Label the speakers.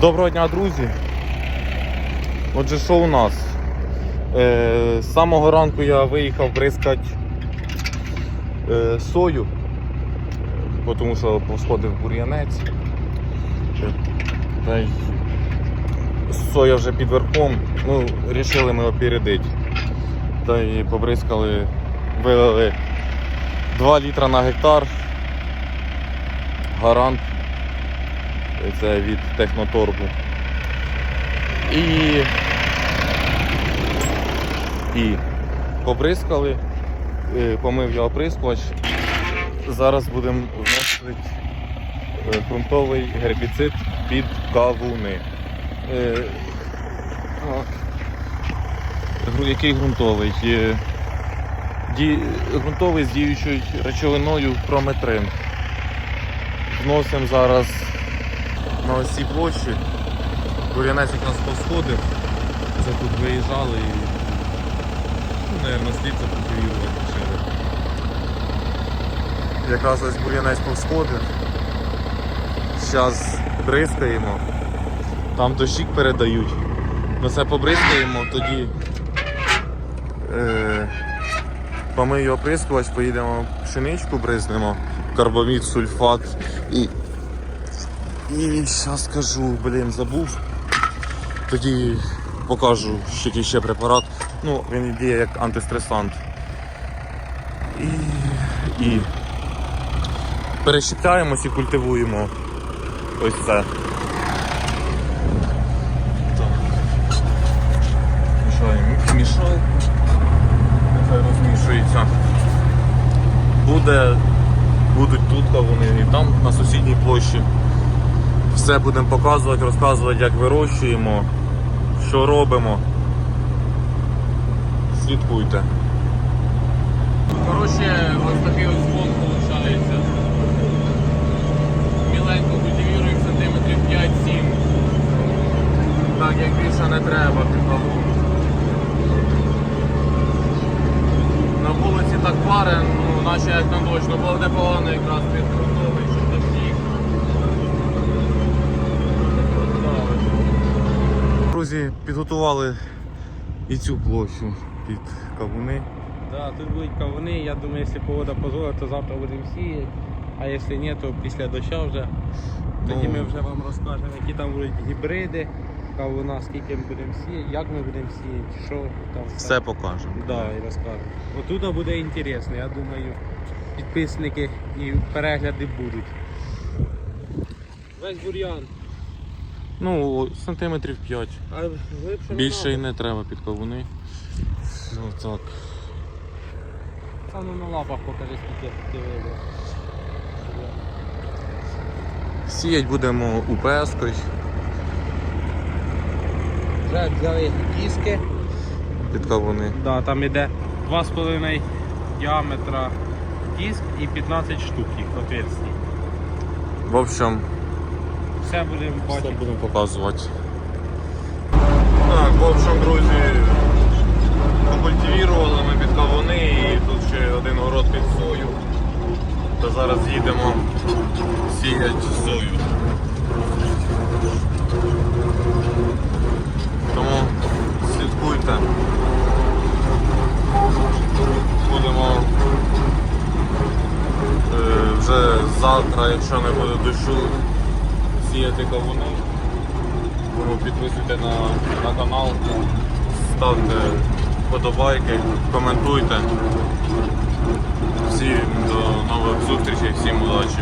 Speaker 1: Доброго дня, друзі. Отже, що у нас? Е, з самого ранку я виїхав бризкати е, сою, бо тому що посходив бур'янець. Е, Та й соя вже під верхом, ну, рішили ми опередити. Та й побризкали, вилили 2 літра на гектар. Гарант. Це від техноторгу. І, і побризкали, е, помив я оприскувач. Зараз будемо вносити е, ґрунтовий гербіцид під кавуни. Е, Який ґрунтовий? Е, ді- Ґрунтовий з діючою речовиною прометрин. Вносимо зараз на ось цій площі. Бур'янець як нас посходив. Це тут виїжджали і, ну, мабуть, слід закультивірувати вирішили. Якраз ось бур'янець повсходив. Зараз бризкаємо. Там дощик передають. Ну це побризкаємо, тоді е, помию оприскувач, поїдемо пшеничку бризнемо, карбамід, сульфат і і зараз скажу, блін, забув. Тоді покажу, який ще препарат. Ну, він діє як антистресант. І, і перещепляємось і культивуємо ось це. Мішаємо розмішується. Буде, будуть тут кавуни і там на сусідній площі. Все будемо показувати, розказувати, як вирощуємо, що робимо. Слідкуйте.
Speaker 2: Коротше, ось такий ось фон виходить. Міленько культивіруємо сантиметрів 5-7. Так, як більше не треба під. На вулиці так паре, ну, наче як на дощ, ну було непогано якраз під щоб дощик.
Speaker 1: Друзі, підготували і цю площу під кавуни.
Speaker 2: Да, тут будуть кавуни, я думаю, якщо погода дозволить, то завтра будемо сіяти. А якщо ні, то після дощу вже. Тоді
Speaker 1: Ну.
Speaker 2: ми вже вам розкажемо, які там будуть гібриди, кавуна, скільки ми будемо сіяти, як ми будемо сіяти, що там.
Speaker 1: Все покажемо.
Speaker 2: Да, і розкажемо. Отут буде інтересно, я думаю, підписники і перегляди будуть. Весь бур'ян.
Speaker 1: Ну, сантиметрів 5.
Speaker 2: А глибше
Speaker 1: Більше і не треба під кавуни. Ну так.
Speaker 2: Та ну на лапах покажи, скільки ти вибрав.
Speaker 1: Сіять будемо УПС-кою.
Speaker 2: Вже взяли диски.
Speaker 1: під кавуни.
Speaker 2: Да, там іде 2,5 діаметра диск і 15 штук їх отверстий.
Speaker 1: В общем,
Speaker 2: Все будемо
Speaker 1: все
Speaker 2: бачити.
Speaker 1: будемо показувати. Так, в общем, друзі, покультивірували ми під кавуни і тут ще один город під сою. То зараз їдемо сіяти сою. Тому слідкуйте. Будемо е, вже завтра, якщо не буде дощу, сіяти кавуни. Підписуйте на, на канал, ставте вподобайки, коментуйте. Всім до нових зустрічей, всім удачі!